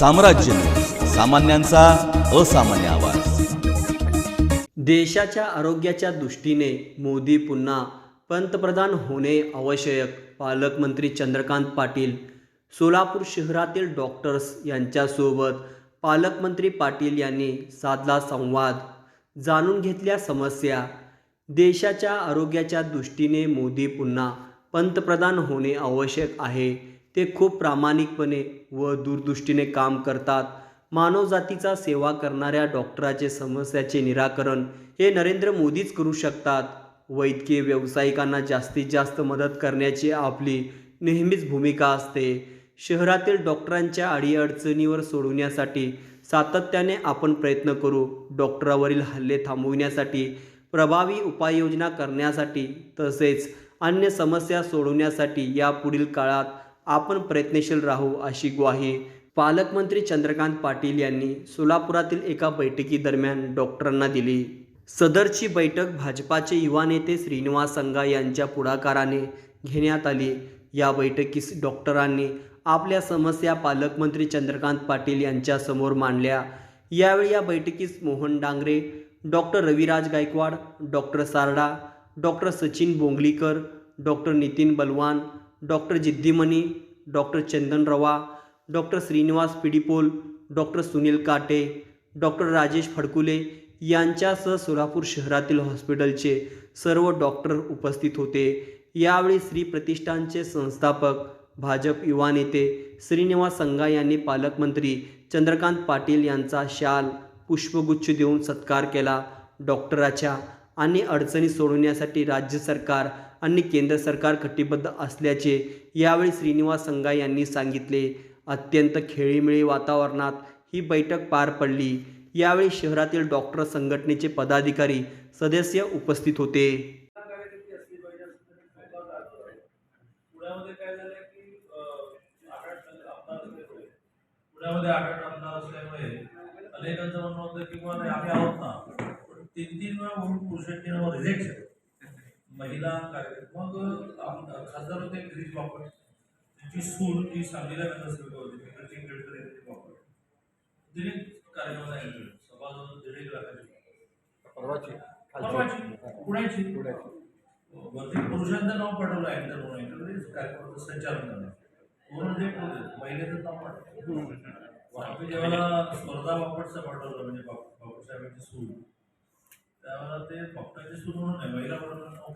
साम्राज्य. सामान्यांचा असामान्य आवाज. देशाच्या आरोग्याच्या दृष्टीने मोदी पुन्हा पंतप्रधान होणे आवश्यक पालकमंत्री चंद्रकांत पाटील सोलापूर शहरातील डॉक्टर्स यांच्यासोबत पालकमंत्री पाटील यांनी साधला संवाद. जाणून घेतल्या समस्या देशाच्या आरोग्याच्या दृष्टीने मोदी पुन्हा पंतप्रधान होणे आवश्यक आहे ते खूप प्रामाणिकपणे व दूरदृष्टीने काम करतात. मानवजातीचा सेवा करणाऱ्या डॉक्टराचे समस्याचे निराकरण हे नरेंद्र मोदीच करू शकतात. वैद्यकीय व्यावसायिकांना जास्तीत जास्त मदत करण्याची आपली नेहमीच भूमिका असते. शहरातील डॉक्टरांच्या अडीअडचणीवर सोडवण्यासाठी सातत्याने आपण प्रयत्न करू. डॉक्टरावरील हल्ले थांबविण्यासाठी प्रभावी उपाययोजना करण्यासाठी तसेच अन्य समस्या सोडवण्यासाठी यापुढील काळात आपण प्रयत्नशील राहू अशी ग्वाही पालकमंत्री चंद्रकांत पाटील यांनी सोलापुरातील एका बैठकीदरम्यान डॉक्टरांना दिली. सदरची बैठक भाजपाचे युवा नेते श्रीनिवास संघा यांच्या पुढाकाराने घेण्यात आली. या बैठकीस डॉक्टरांनी आपल्या समस्या पालकमंत्री चंद्रकांत पाटील यांच्यासमोर मांडल्या. यावेळी या बैठकीस Mohan Dangre doctor Raviraj Gaikwad doctor Sarda doctor Sachin Bongalikar doctor Nitin Balwan doctor Jiddimani doctor Chandan Rava doctor Srinivas Pidipol doctor Sunil Kate doctor Rajesh Phadkule यांच्यासह सोलापूर शहरातील हॉस्पिटलचे सर्व डॉक्टर उपस्थित होते. यावेळी श्री प्रतिष्ठानचे संस्थापक भाजप युवा नेते श्रीनिवास संघा यांनी पालकमंत्री चंद्रकांत पाटील यांचा शाल पुष्पगुच्छ देऊन सत्कार केला. डॉक्टराच्या आणि अडचणी सोडवण्यासाठी राज्य सरकार आणि केंद्र सरकार कटिबद्ध असल्याचे यावेळी श्रीनिवास संघा यांनी सांगितले. अत्यंत खेळीमेळी वातावरणात ही बैठक पार पडली. यावेळी शहरातील डॉक्टर संघटनेचे पदाधिकारी सदस्य उपस्थित होते. पुण्यामध्ये काय आठ आमदार असल्यामुळे अनेकांचं म्हणणं होतं की बुवा आम्ही आहोत ना. पण तीन तीन वेळा म्हणून पुरुषांनी रिजेक्ट केलं महिला कार्यकर्ते. मग खासदार होते गिरीश बापट. त्यांची सून जी सांगलीला नगरसेविका होती तिकडची केळकर यांची बापट. दिलीप कार्यक्रमाला एंट्री सभा दीड एक लाखाची परवाची. पुण्याची. वरती पुरुषांचं नाव पाठवलं अँकर म्हणून. अँकर कार्यक्रमाचं संचालन करणार म्हणून जे महिलेचं नाव पाठवलं. जेव्हा स्पर्धा बापटचं पाठवलं म्हणजे बाप बापूसाहेबांची सून. त्यावेळेला ते बापटाची सून म्हणून नाही महिला म्हणून नाव